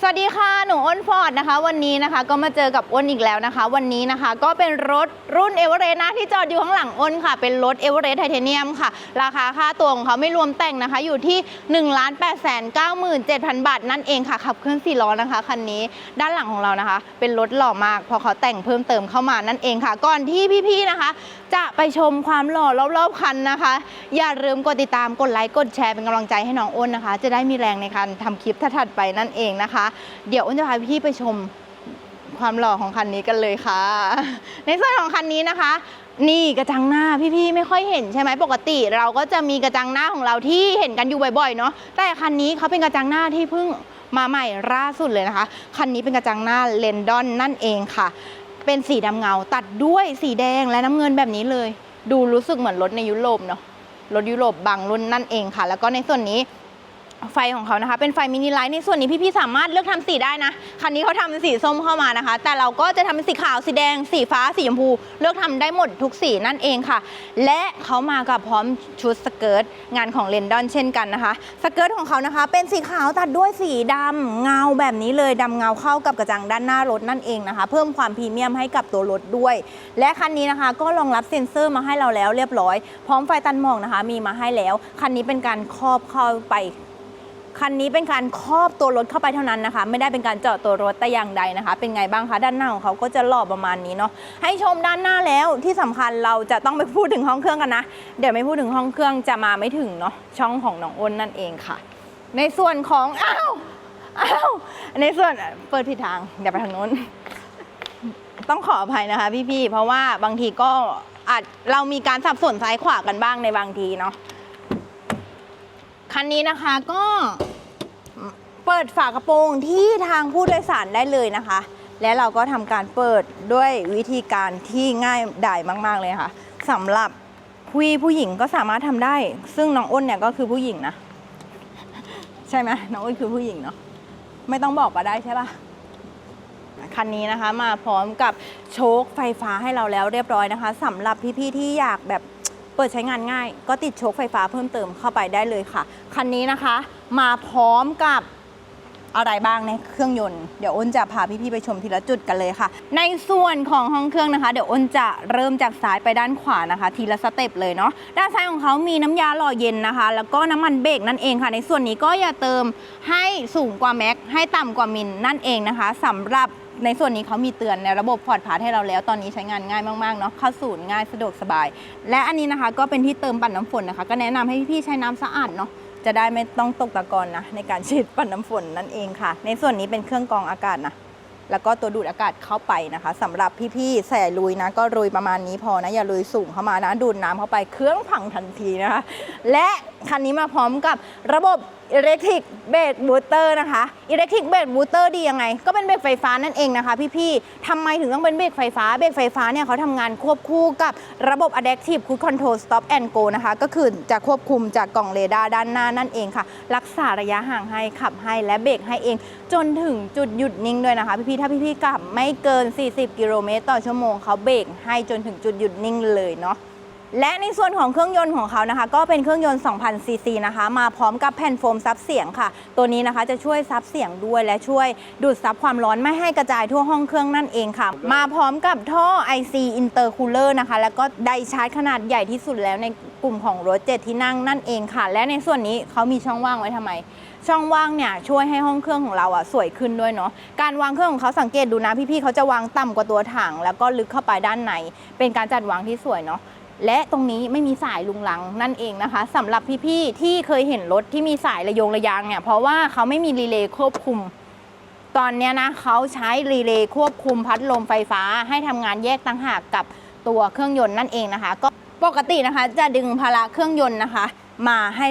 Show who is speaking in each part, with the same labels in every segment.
Speaker 1: สวัสดีค่ะ หนูอ้นฟอร์ดนะคะ วันนี้นะคะก็มาเจอกับอ้นอีกแล้วนะคะ วันนี้นะคะก็เป็นรถรุ่นเอเวอเรสต์นะที่จอดอยู่ข้างหลังอ้นค่ะ เป็นรถเอเวอเรสต์ไทเทเนียมค่ะ ราคาค่าตัวของเขาไม่รวมแต่งนะคะ อยู่ที่1 8 9 7 0 0 0บาทนั่นเองค่ะ ขับเคลื่อน4ล้อนะคะคันนี้ด้านหลังของเรานะคะ เป็นรถหล่อมากพอเขาแต่งเพิ่มเติมเข้ามานั่นเองค่ะ ก่อนที่พี่ๆนะคะ จะไปชมความหล่อรอบๆคันนะคะ อย่าลืมกดติดตามกดไลค์กดแชร์เป็นกำลังใจให้น้องอ้นนะคะ จะได้มีแรงในการทำคลิปถัดๆไปนั่นเองนะคะเดี๋ยวอ้นจะพาพี่ไปชมความหล่อของคันนี้กันเลยค่ะ ในส่วนของคันนี้นะคะ นี่กระจังหน้าพี่ๆไม่ค่อยเห็นใช่ไหมปกติเราก็จะมีกระจังหน้าของเราที่เห็นกันอยู่บ่อยๆเนาะแต่คันนี้เขาเป็นกระจังหน้าที่เพิ่งมาใหม่ล่าสุดเลยนะคะ คันนี้เป็นกระจังหน้าเลนดอนนั่นเองค่ะ เป็นสีดำเงาตัดด้วยสีแดงและน้ำเงินแบบนี้เลย ดูรู้สึกเหมือนรถในยุโรปเนาะรถยุโรปบางรุ่นนั่นเองค่ะ แล้วก็ในส่วนนี้ ไฟของเขานะคะ เป็นไฟมินิไลท์ในส่วนนี้พี่ๆสามารถเลือกทำสีได้นะ คันนี้เขาทำเป็นสีส้มเข้ามานะคะ แต่เราก็จะทำเป็นสีขาวสีแดง สีฟ้าสีชมพู เลือกทำได้หมดทุกสีนั่นเองค่ะ และเขามากับพร้อมชุดสเกิร์ตงานของเลนดอนเช่นกันนะคะ สเกิร์ตของเขานะคะ เป็นสีขาวตัดด้วยสีดำเงาแบบนี้เลยดำเงาเข้ากับกระจังด้านหน้ารถนั่นเองนะคะ เพิ่มความพรีเมียมให้กับตัวรถด้วย และคันนี้นะคะ ก็รองรับเซ็นเซอร์มาให้เราแล้วเรียบร้อย พร้อมไฟตันหมอกนะคะ มีมาให้แล้ว คันนี้เป็นการครอบเข้าไป คันนี้เป็นการครอบตัวรถเข้าไปเท่านั้นนะคะ ไม่ได้เป็นการเจาะตัวรถแต่อย่างใดนะคะ เป็นไงบ้างคะด้านหน้าของเขาก็จะหล่อประมาณนี้เนาะให้ชมด้านหน้าแล้วที่สำคัญเราจะต้องไปพูดถึงห้องเครื่องกันนะ เดี๋ยวไม่พูดถึงห้องเครื่องจะมาไม่ถึงเนาะช่องของน้องอ้นนั่นเองค่ะ ในส่วนของอ้าวอ้าวในส่วนเปิดผิดทางเดี๋ยวไปทางนู้น ต้องขออภัยนะคะพี่ๆเพราะว่าบางทีก็อาจเรามีการสับสนซ้ายขวากันบ้างในบางทีเนาะ คันนี้นะคะก็เปิดฝากระโปรงที่ทางผู้โดยสารได้เลยนะคะ และเราก็ทำการเปิดด้วยวิธีการที่ง่ายดายมาก ๆ เลยค่ะสำหรับผู้ผู้หญิงก็สามารถทำได้ ซึ่งน้องอ้นเนี่ยก็คือผู้หญิงนะ ใช่ไหมน้องอ้นคือผู้หญิงเนาะไม่ต้องบอกก็ได้ใช่ปะคันนี้นะคะมาพร้อมกับโชคไฟฟ้าให้เราแล้วเรียบร้อยนะคะสำหรับพี่ๆที่อยากแบบ เปิดใช้งานง่าย ก็ติดโชคไฟฟ้าเพิ่มเติมเข้าไปได้เลยค่ะ คันนี้นะคะมาพร้อมกับอะไรบ้างในเครื่องยนต์ เดี๋ยวอ้นจะพาพี่ๆไปชมทีละจุดกันเลยค่ะ ในส่วนของห้องเครื่องนะคะ เดี๋ยวอ้นจะเริ่มจากซ้ายไปด้านขวานะคะ ทีละสเต็ปเลยเนาะ ด้านซ้ายของเขามีน้ำยาหล่อเย็นนะคะ แล้วก็น้ำมันเบรกนั่นเองค่ะ ในส่วนนี้ก็อย่าเติมให้สูงกว่าแม็ก ให้ต่ำกว่ามิลนั่นเองนะคะสำหรับ ในส่วนนี้เขามีเตือนในระบบพอร์ตพาร์ทให้เราแล้ว ตอนนี้ใช้งานง่ายมากๆเนาะเข้าศูนย์ง่ายสะดวกสบาย และอันนี้นะคะก็เป็นที่เติมปั่นน้ำฝนนะคะ ก็แนะนำให้พี่ๆใช้น้ำสะอาดเนาะจะได้ไม่ต้องตกตะกอนนะในการฉีดปั่นน้ำฝนนั่นเองค่ะ ในส่วนนี้เป็นเครื่องกรองอากาศนะแล้วก็ตัวดูดอากาศเข้าไปนะคะสำหรับพี่ๆแส่ลุยนะ ก็ลุยประมาณนี้พอนะ อย่าลุยสูงเข้ามานะ ดูดน้ำเข้าไปเครื่องพังทันทีนะคะ และคันนี้มาพร้อมกับระบบ Electric b r a k e Booster นะคะ Electric b r a k e Booster ดียังไง ก็เป็นเบรกไฟฟ้านั่นเองนะคะ พี่ๆทำไมถึงต้องเป็นเบรกไฟฟ้า เบรกไฟฟ้าเนี่ยเขาทำงานควบคู่กับระบบ Adaptive Cruise Control Stop and Go นะคะ ก็คือจะควบคุมจากกล่องเรดาร์ด้านหน้านั่นเองค่ะ รักษาระยะห่างให้ขับให้และเบรกให้เอง จนถึงจุดหยุดนิ่งด้วยนะคะ พี่ๆถ้าพี่ๆกลับไม่เกิน 40 กิโลเมตรต่อชั่วโมงเขาเบรกให้จนถึงจุดหยุดนิ่งเลยเนาะ และในส่วนของเครื่องยนต์ของเขานะคะ ก็เป็นเครื่องยนต์ 2,000 ซีซีนะคะ มาพร้อมกับแผ่นโฟมซับเสียงค่ะ ตัวนี้นะคะจะช่วยซับเสียงด้วยและช่วยดูดซับความร้อนไม่ให้กระจายทั่วห้องเครื่องนั่นเองค่ะ มาพร้อมกับท่อ IC Intercooler นะคะ แล้วก็ไดชาร์จขนาดใหญ่ที่สุดแล้วในกลุ่มของรถเจ็ดที่นั่งนั่นเองค่ะ และในส่วนนี้เขามีช่องว่างไว้ทำไม ช่องว่างเนี่ยช่วยให้ห้องเครื่องของเราอะสวยขึ้นด้วยเนาะการวางเครื่องของเขาสังเกตดูนะพี่ๆเขาจะวางต่ำกว่าตัวถัง แล้วก็ลึกเข้าไปด้านในเป็นการจัดวางที่สวยเนาะ และตรงนี้ไม่มีสายลุงลังนั่นเองนะคะสำหรับพี่ๆที่เคยเห็นรถที่มีสายระยงระยางเนี่ยเพราะว่าเขาไม่มีรีเลย์ควบคุม ตอนนี้นะเขาใช้รีเลย์ควบคุมพัดลมไฟฟ้า ให้ทำงานแยกต่างหากกับตัวเครื่องยนต์นั่นเองนะคะ ก็ปกตินะคะจะดึงพละเครื่องยนต์นะคะ มาให้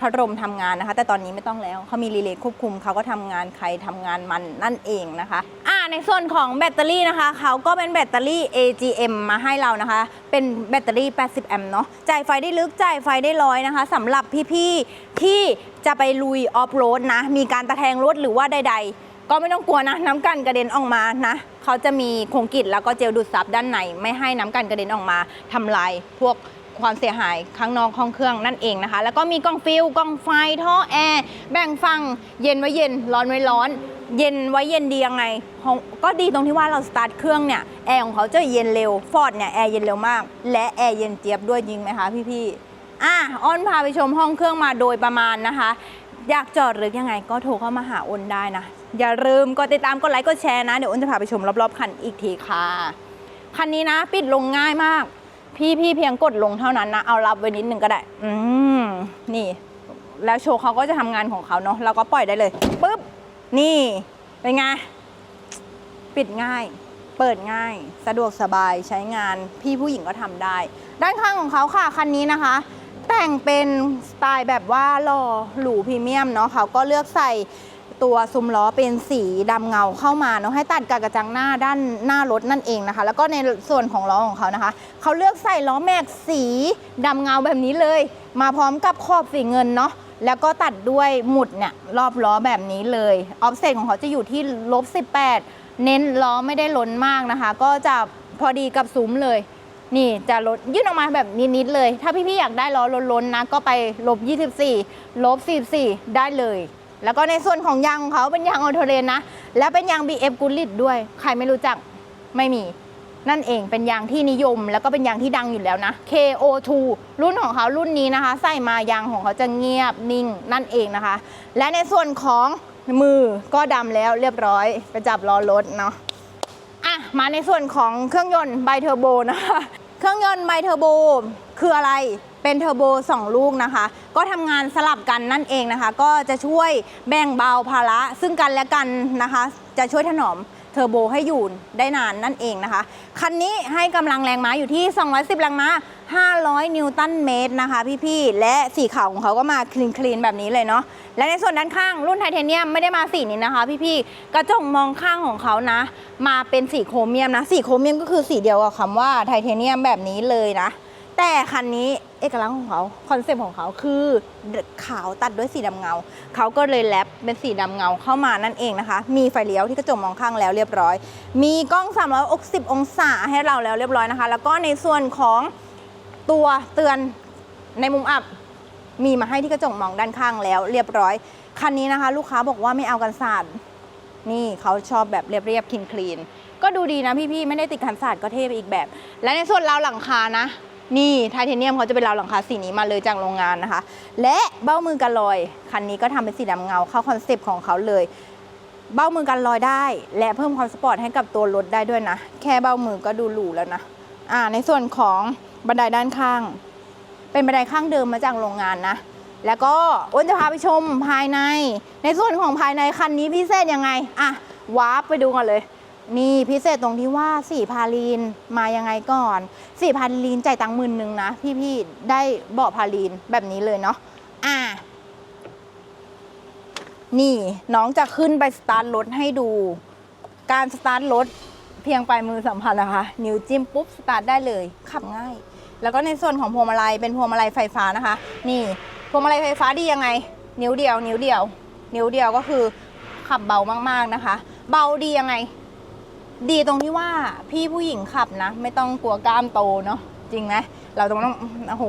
Speaker 1: พัดลมทำงานนะคะ แต่ตอนนี้ไม่ต้องแล้วเขามีรีเลย์ควบคุมเขาก็ทำงานใครทำงานมันนั่นเองนะคะอ่า ในส่วนของแบตเตอรี่นะคะเขาก็เป็นแบตเตอรี่ AGM มาให้เรานะคะ เป็นแบตเตอรี่ 80 แอมป์เนาะจ่ายไฟได้ลึกจ่ายไฟได้ร้อยนะคะสำหรับพี่ๆที่จะไปลุยออฟโรดนะ มีการตะแคงรถหรือว่าใด ๆ ก็ไม่ต้องกลัวนะน้ำกันกระเด็นออกมานะเขาจะมีโครงกิดแล้วก็เจลดูดซับด้านในไม่ให้น้ำกันกระเด็นออกมาทำลายพวก ความเสียหายข้างนอกห้องเครื่องนั่นเองนะคะ แล้วก็มีกล้องฟิลกล้องไฟท่อแอร์แบ่งฟังเย็นไว้เย็นร้อนไว้ร้อน เย็นไว้เย็นดียังไงของก็ดีตรงที่ว่าเราสตาร์ทเครื่องเนี่ยแอร์ของเขาจะเย็นเร็วฟอร์ดเนี่ยแอร์เย็นเร็วมาก และแอร์เย็นเจี๊ยบด้วยจริงไหมคะพี่ๆอะอ้อนพาไปชมห้องเครื่องมาโดยประมาณนะคะ อยากจอดหรือยังไงก็โทรเข้ามาหาอ้นได้นะอย่าลืมกดติดตามกดไลค์กดแชร์นะ เดี๋ยวอ้นจะพาไปชมรอบๆคันอีกทีค่ะคันนี้นะ ปิดลงง่ายมาก พี่พี่เพียงกดลงเท่านั้นนะ เอารับไว้นิดนึงก็ได้ อืม นี่ แล้วโชว์เขาก็จะทำงานของเขาเนาะ เราก็ปล่อยได้เลยปุ๊บ นี่ เป็นไง ปิดง่าย เปิดง่าย สะดวกสบายใช้งาน พี่ผู้หญิงก็ทำได้ ด้านข้างของเขาค่ะ คันนี้นะคะ แต่งเป็นสไตล์แบบว่าหล่อหรูพรีเมียมเนาะเขาก็เลือกใส่ ตัวซุ้มล้อเป็นสีดำเงาเข้ามาเนาะให้ตัดกับกระจังหน้าด้านหน้ารถนั่นเองนะคะ แล้วก็ในส่วนของล้อของเขานะคะเขาเลือกใส่ล้อแม็กสีดำเงาแบบนี้เลย มาพร้อมกับขอบสีเงินเนาะแล้วก็ตัดด้วยหมุดเนี่ยรอบล้อแบบนี้เลยออฟเซตของเขาจะอยู่ที่ลบ18 เน้นล้อไม่ได้ล้นมากนะคะ ก็จะพอดีกับซุ้มเลย นี่จะลดยื่นออกมาแบบนิดๆเลย ถ้าพี่ๆอยากได้ล้อล้นๆนะก็ไปลบ24ลบ44ได้เลย แล้วก็ในส่วนของยางของเขาเป็นยางออโตเรนนะ และเป็นยาง BF g o o d r i d ด้วย ใครไม่รู้จักไม่มี นั่นเองเป็นยางที่นิยม แล้วก็เป็นยางที่ดังอยู่แล้วนะ KO2 รุ่นของเขารุ่นนี้นะคะ ใส่มายางของเขาจะเงียบนิ่งนั่นเองนะคะ และในส่วนของมือก็ดำแล้วเรียบร้อยไปจับล้อรถเนาะอะมาในส่วนของเครื่องยนต์ไบเทอร์โบนะคะ เครื่องยนต์ไบเทอร์โบคืออะไร เป็นเทอร์โบ 2 ลูกนะคะ ก็ทำงานสลับกันนั่นเองนะคะ ก็จะช่วยแบ่งเบาภาระซึ่งกันและกันนะคะ จะช่วยถนอมเทอร์โบให้อยู่ได้นานนั่นเองนะคะ คันนี้ให้กำลังแรงม้าอยู่ที่ 210 แรงม้า 500 นิวตันเมตรนะคะพี่ๆ และสีขาวของเขาก็มาคลีนคลีนๆแบบนี้เลยเนาะ และในส่วนด้านข้างรุ่นไทเทเนียมไม่ได้มาสีนี้นะคะ พี่ๆ กระจกมองข้างของเขานะ มาเป็นสีโครเมียมนะ สีโครเมียมก็คือสีเดียวกับคำว่าไทเทเนียมแบบนี้เลยนะ แต่คันนี้ เอกลักษณ์ของเขาคอนเซปต์ของเขาคือขาวตัดด้วยสีดำเงา เขาก็เลยแรปเป็นสีดำเงาเข้ามานั่นเองนะคะ มีไฟเลี้ยวที่กระจกมองข้างแล้วเรียบร้อย มีกล้อง 360 องศาให้เราแล้วเรียบร้อยนะคะ แล้วก็ในส่วนของตัวเตือนในมุมอับมีมาให้ที่กระจกมองด้านข้างแล้ว เรียบร้อย คันนี้นะคะ ลูกค้าบอกว่าไม่เอากันสาดนี่เขาชอบแบบเรียบๆคลีนคลีนๆก็ดูดีนะพี่ๆไม่ได้ติดกันสาดก็เท่ไปอีกแบบ และในส่วนราวหลังคานะ นี่ไทเทเนียมเขาจะเป็นราวหลังคาสีนี้มาเลยจากโรงงานนะคะ และเบ้ามือกันลอย คันนี้ก็ทำเป็นสีดำเงาเข้าคอนเซปต์ของเขาเลย เบ้ามือกันลอยได้ และเพิ่มความสปอร์ตให้กับตัวรถได้ด้วยนะ แค่เบ้ามือก็ดูหรูแล้วนะอ่าในส่วนของบันไดด้านข้าง เป็นบันไดข้างเดิมมาจากโรงงานนะ แล้วก็อ้นจะพาไปชมภายใน ในส่วนของภายในคันนี้พิเศษยังไงอะวาร์ปไปดูกันเลย นี่พิเศษตรงที่ว่าสี่พาลีนมายังไงก่อนสี่พาลีนจ่ายตังค์หมื่นหนึ่งนะ พี่ๆได้เบาะพาลีนแบบนี้เลยเนาะอะนี่น้องจะขึ้นไปสตาร์ทรถให้ดู การสตาร์ทรถเพียงปลายมือสัมผัสนะคะ นิ้วจิ้มปุ๊บสตาร์ทได้เลยขับง่าย แล้วก็ในส่วนของพวงมาลัยเป็นพวงมาลัยไฟฟ้านะคะ นี่พวงมาลัยไฟฟ้าดียังไง นิ้วเดียว นิ้วเดียว นิ้วเดียวก็คือขับเบามากๆนะคะ เบาดียังไง ดีตรงที่ว่าพี่ผู้หญิงขับนะ ไม่ต้องกลัวกล้ามโตเนาะจริงไหมเราต้องต้องโอ้โห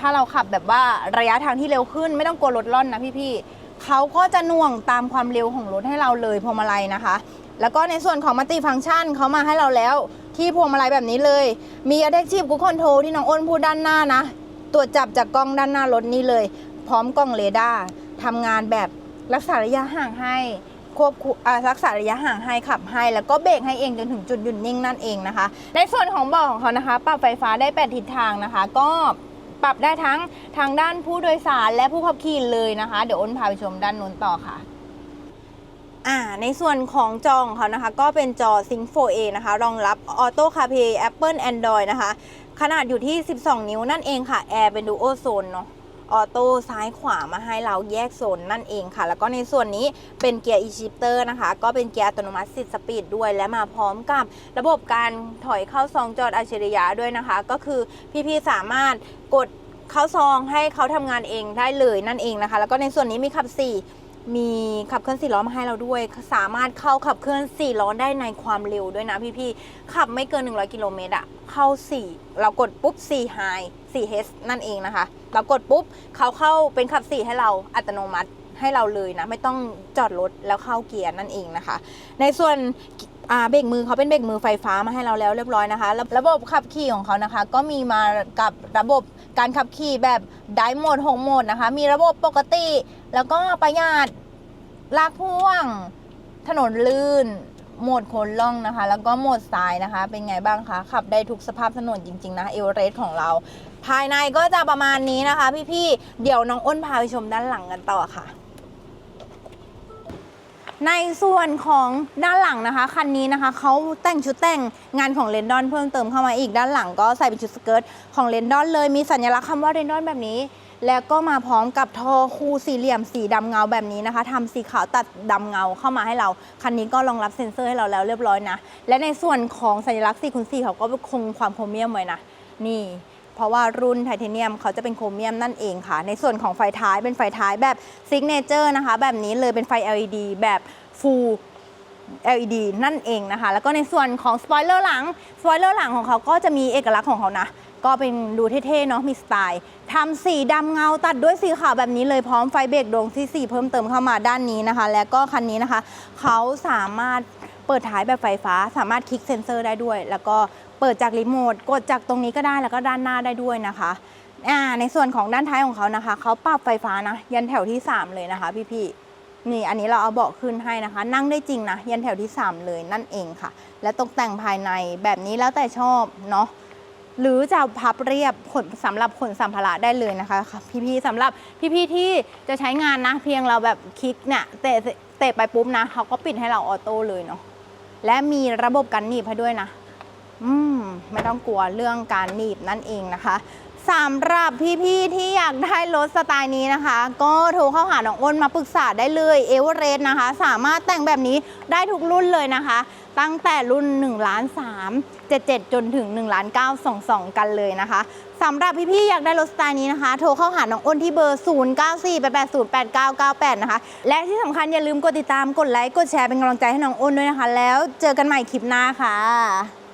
Speaker 1: ถ้าเราขับแบบว่าระยะทางที่เร็วขึ้น ไม่ต้องกลัวรถล่อนนะพี่ๆเขาก็จะน่วงตามความเร็วของรถให้เราเลยพวงมาลัยนะคะ แล้วก็ในส่วนของมัลติฟังก์ชันเขามาให้เราแล้ว ที่พวงมาลัยแบบนี้เลย มี Adaptive Cruise Control ที่น้องอ้นพูดด้านหน้านะตรวจจับจากกล้องด้านหน้ารถนี้เลย พร้อมกล้องเรดาร์ทำงานแบบรักษาระยะห่างให้ ควบคุมอ่ารักษาระยะห่างให้ขับให้ แล้วก็เบรกให้เองจนถึงจุดหยุดนิ่งนั่นเองนะคะ ในส่วนของเบาะของเขานะคะ ปรับไฟฟ้าได้ 8 ทิศทางนะคะ ก็ปรับได้ทั้งทางด้านผู้โดยสารและผู้ขับขี่เลยนะคะ เดี๋ยวอ้นพาไปชมด้านนู้นต่อค่ะ่าในส่วนของจอของเขานะคะ ก็เป็นจอ Sync 4A นะคะ รองรับ Auto CarPlay Apple Android นะคะ ขนาดอยู่ที่ 12 นิ้วนั่นเองค่ะ แอร์เป็น Duo Zone เนาะ ออโต้ซ้ายขวามาให้เราแยกโซนนั่นเองค่ะ แล้วก็ในส่วนนี้เป็นเกียร์ e-shifter นะคะ ก็เป็นเกียร์อัตโนมัติ10สปีดด้วย และมาพร้อมกับระบบการถอยเข้าซองจอดอัจฉริยะด้วยนะคะ ก็คือพี่ๆสามารถกดเข้าซองให้เขาทำงานเองได้เลยนั่นเองนะคะ แล้วก็ในส่วนนี้มีขับ4 มีขับเคลื่อนสี่ล้อมาให้เราด้วย สามารถเข้าขับเคลื่อนสี่ล้อได้ในความเร็วด้วยนะพี่ๆขับไม่เกิน 100 กิโลเมตรอะเข้า 4 เรากดปุ๊บ4 high 4 h นั่นเองนะคะ เรากดปุ๊บเขาเข้าเป็นขับ 4 ให้เราอัตโนมัติให้เราเลยนะ ไม่ต้องจอดรถแล้วเข้าเกียร์นั่นเองนะคะ ในส่วน อ่าเบรกมือเขาเป็นเบรกมือไฟฟ้ามาให้เราแล้วเรียบร้อยนะคะระระบบขับขี่ของเขานะคะ ก็มีมากับระบบการขับขี่แบบไดโหมด6โหมดนะคะ มีระบบปกติ แล้วก็ประหยัดลากพ่วง ถนนลื่นโหมดโคนล่องนะคะ แล้วก็โหมดสายนะคะ เป็นไงบ้างคะ ขับได้ทุกสภาพถนนจริง ๆ นะเอเวอเรสต์ของเรา ภายในก็จะประมาณนี้นะคะ พี่ๆ เดี๋ยวน้องอ้นพาไปชมด้านหลังกันต่อค่ะ ในส่วนของด้านหลังนะคะ คันนี้นะคะเขาแต่งชุดแต่งงานของเรนดอนเพิ่มเติมเข้ามาอีกด้านหลังก็ใส่เป็นชุดสเกิร์ตของเรนดอนเลยมีสัญลักษณ์คำว่าเรนดอนแบบนี้ แล้วก็มาพร้อมกับท่อคู่สี่เหลี่ยมสีดำเงาแบบนี้นะคะทำสีขาวตัดดำเงาเข้ามาให้เรา คันนี้ก็รองรับเซ็นเซอร์ให้เราแล้วเรียบร้อยนะ และในส่วนของสัญลักษณ์4คูณ4เขาก็คงความโครเมียมไว้นะนี่ เพราะว่ารุ่นไทเทเนียมเขาจะเป็นโครเมียมนั่นเองค่ะ ในส่วนของไฟท้ายเป็นไฟท้ายแบบซิกเนเจอร์นะคะ แบบนี้เลยเป็นไฟ LED แบบ Full LED นั่นเองนะคะ แล้วก็ในส่วนของสปอยเลอร์หลังสปอยเลอร์หลังของเขาก็จะมีเอกลักษณ์ของเขานะก็เป็นดูเท่ๆเนาะมีสไตล์ทำสีดำเงาตัดด้วยสีขาวแบบนี้เลยพร้อมไฟเบรกดวงที่ 4 เพิ่มเติมเข้ามาด้านนี้นะคะ แล้วก็คันนี้นะคะ เขาสามารถ เปิดท้ายแบบไฟฟ้าสามารถคลิกเซ็นเซอร์ได้ด้วย แล้วก็เปิดจากรีโมทกดจากตรงนี้ก็ได้แล้วก็ด้านหน้าได้ด้วยนะคะอ่าในส่วนของด้านท้ายของเขานะคะเขาปรับไฟฟ้านะ ยันแถวที่ 3 เลยนะคะ พี่ๆนี่อันนี้เราเอาเบาะขึ้นให้นะคะ นั่งได้จริงนะยันแถวที่ 3 เลยนั่นเองค่ะ และตกแต่งภายในแบบนี้แล้วแต่ชอบเนาะหรือจะพับเรียบขนสำหรับขนสัมภาระได้เลยนะคะ พี่ๆสำหรับพี่ๆที่จะใช้งานนะ เพียงเราแบบคลิกเนี่ยเตะเตะไปปุ๊บนะเขาก็ปิดให้เราออโต้เลยเนาะ และมีระบบกันหนีบให้ด้วยนะ อืม ไม่ต้องกลัวเรื่องการหนีบนั่นเองนะคะ สำหรับพี่ๆที่อยากได้รถสไตล์นี้นะคะ ก็โทรเข้าหาน้องอ้นมาปรึกษาได้เลยเอเวอเรสต์นะคะ สามารถแต่งแบบนี้ได้ทุกรุ่นเลยนะคะ ตั้งแต่รุ่น1ล้าน3 77 จนถึง1ล้าน9 22 กันเลยนะคะสำหรับพี่ๆอยากได้รถสไตล์นี้นะคะ โทรเข้าหาน้องอ้นที่เบอร์ 0 9 4 8 8 0 8 9 9 8 นะคะ และที่สำคัญอย่าลืมกดติดตามกดไลค์กดแชร์เป็นกำลังใจให้น้องอ้นด้วยนะคะ แล้วเจอกันใหม่คลิปหน้าค่ะ